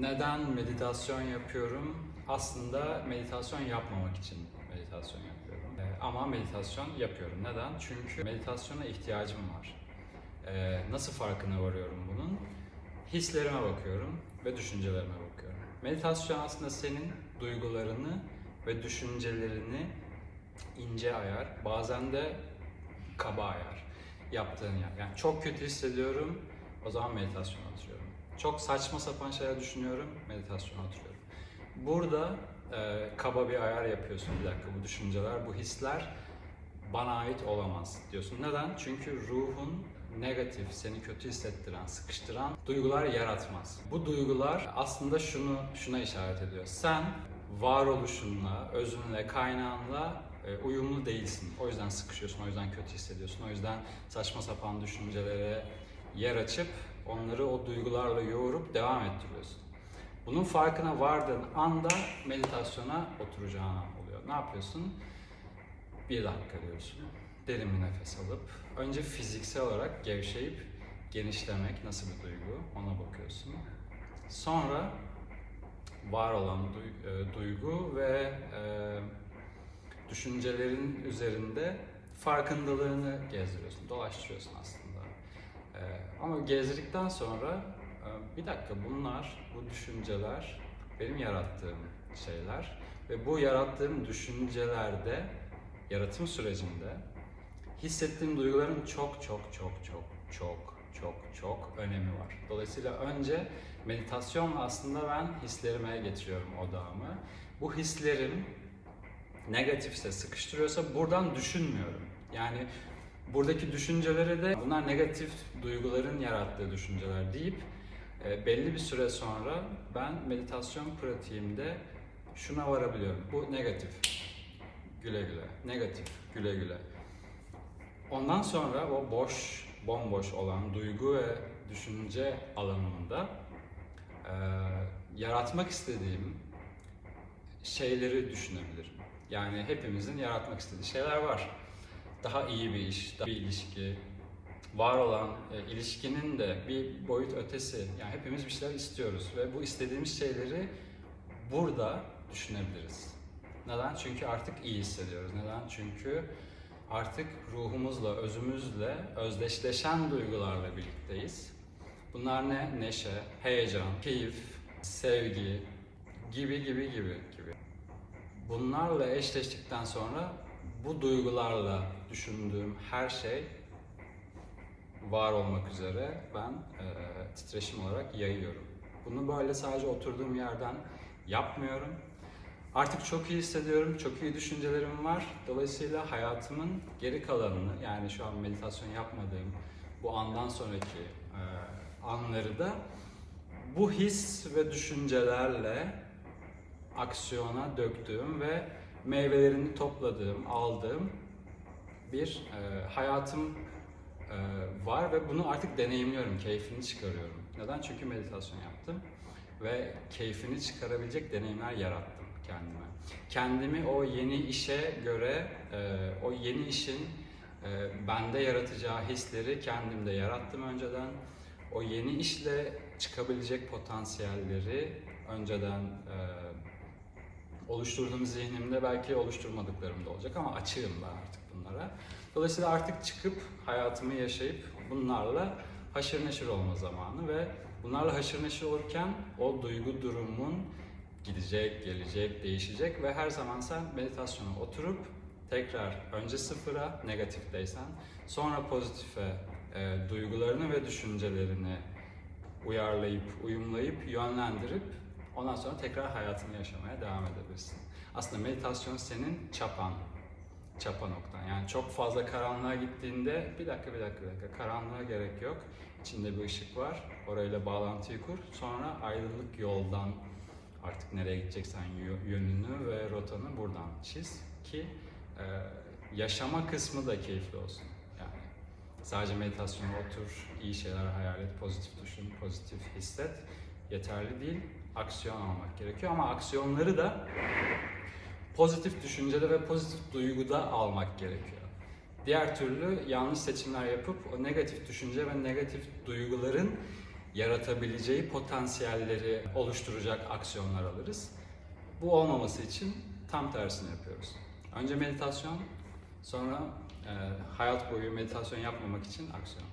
Neden meditasyon yapıyorum? Aslında meditasyon yapmamak için meditasyon yapıyorum. Ee, ama meditasyon yapıyorum. Neden? Çünkü meditasyona ihtiyacım var. Ee, nasıl farkına varıyorum bunun? Hislerime bakıyorum ve düşüncelerime bakıyorum. Meditasyon aslında senin duygularını ve düşüncelerini ince ayar, bazen de kaba ayar yaptığın yer. Yani çok kötü hissediyorum, o zaman meditasyona oturuyorum. Çok saçma sapan şeyler düşünüyorum, meditasyona oturuyorum. Burada e, kaba bir ayar yapıyorsun bir dakika bu düşünceler, bu hisler bana ait olamaz diyorsun. Neden? Çünkü ruhun negatif, seni kötü hissettiren, sıkıştıran duygular yaratmaz. Bu duygular aslında şunu şuna işaret ediyor. Sen varoluşunla, özünle, kaynağınla e, uyumlu değilsin. O yüzden sıkışıyorsun, o yüzden kötü hissediyorsun. O yüzden saçma sapan düşüncelere yer açıp onları o duygularla yoğurup devam ettiriyorsun. Bunun farkına vardığın anda meditasyona oturacağın an oluyor. Ne yapıyorsun? Bir dakika diyorsun. Derin bir nefes alıp önce fiziksel olarak gevşeyip genişlemek nasıl bir duygu ona bakıyorsun. Sonra var olan e, duygu ve e, düşüncelerin üzerinde farkındalığını gezdiriyorsun, dolaştırıyorsun aslında. E, ama gezdirdikten sonra e, bir dakika bunlar, bu düşünceler benim yarattığım şeyler ve bu yarattığım düşüncelerde, yaratım sürecinde hissettiğim duyguların çok çok çok çok çok çok çok önemi var. Dolayısıyla önce meditasyonla aslında ben hislerime getiriyorum odağımı. Bu hislerim negatifse, sıkıştırıyorsa buradan düşünmüyorum. Yani buradaki düşüncelere de bunlar negatif duyguların yarattığı düşünceler deyip e, belli bir süre sonra ben meditasyon pratiğimde şuna varabiliyorum. Bu negatif. Güle güle. Negatif. Güle güle. Ondan sonra o boş, bomboş olan duygu ve düşünce alanında e, yaratmak istediğim şeyleri düşünebilirim. Yani hepimizin yaratmak istediği şeyler var. Daha iyi bir iş, daha bir ilişki, var olan e, ilişkinin de bir boyut ötesi. Yani hepimiz bir şeyler istiyoruz ve bu istediğimiz şeyleri burada düşünebiliriz. Neden? Çünkü artık iyi hissediyoruz. Neden? Çünkü artık ruhumuzla, özümüzle özdeşleşen duygularla birlikteyiz. Bunlar ne? Neşe, heyecan, keyif, sevgi gibi gibi gibi gibi. Bunlarla eşleştikten sonra bu duygularla düşündüğüm her şey var olmak üzere ben e, titreşim olarak yayıyorum. Bunu böyle sadece oturduğum yerden yapmıyorum. Artık çok iyi hissediyorum, çok iyi düşüncelerim var. Dolayısıyla hayatımın geri kalanını, yani şu an meditasyon yapmadığım bu andan sonraki e, anları da bu his ve düşüncelerle aksiyona döktüğüm ve meyvelerini topladığım, aldığım bir e, hayatım e, var ve bunu artık deneyimliyorum, keyfini çıkarıyorum. Neden? Çünkü meditasyon yaptım ve keyfini çıkarabilecek deneyimler yarattım kendime. Kendimi o yeni işe göre, e, o yeni işin e, bende yaratacağı hisleri kendimde yarattım önceden. O yeni işle çıkabilecek potansiyelleri önceden e, oluşturduğum zihnimde belki oluşturmadıklarım da olacak ama açığım ben artık bunlara. Dolayısıyla artık çıkıp hayatımı yaşayıp bunlarla haşır neşir olma zamanı ve bunlarla haşır neşir olurken o duygu durumun gidecek, gelecek, değişecek ve her zaman sen meditasyona oturup tekrar önce sıfıra negatifteysen sonra pozitife e, duygularını ve düşüncelerini uyarlayıp, uyumlayıp, yönlendirip ondan sonra tekrar hayatını yaşamaya devam edebilirsin. Aslında meditasyon senin çapan, çapa noktan. Yani çok fazla karanlığa gittiğinde bir dakika bir dakika bir dakika karanlığa gerek yok. İçinde bir ışık var. Orayla bağlantıyı kur. Sonra ayrılık yoldan artık nereye gideceksen yö- yönünü ve rotanı buradan çiz ki e, yaşama kısmı da keyifli olsun. Yani sadece meditasyona otur, iyi şeyler hayal et, pozitif düşün, pozitif hisset yeterli değil. Aksiyon almak gerekiyor ama aksiyonları da pozitif düşüncede ve pozitif duyguda almak gerekiyor. Diğer türlü yanlış seçimler yapıp o negatif düşünce ve negatif duyguların yaratabileceği potansiyelleri oluşturacak aksiyonlar alırız. Bu olmaması için tam tersini yapıyoruz. Önce meditasyon, sonra e, hayat boyu meditasyon yapmamak için aksiyon.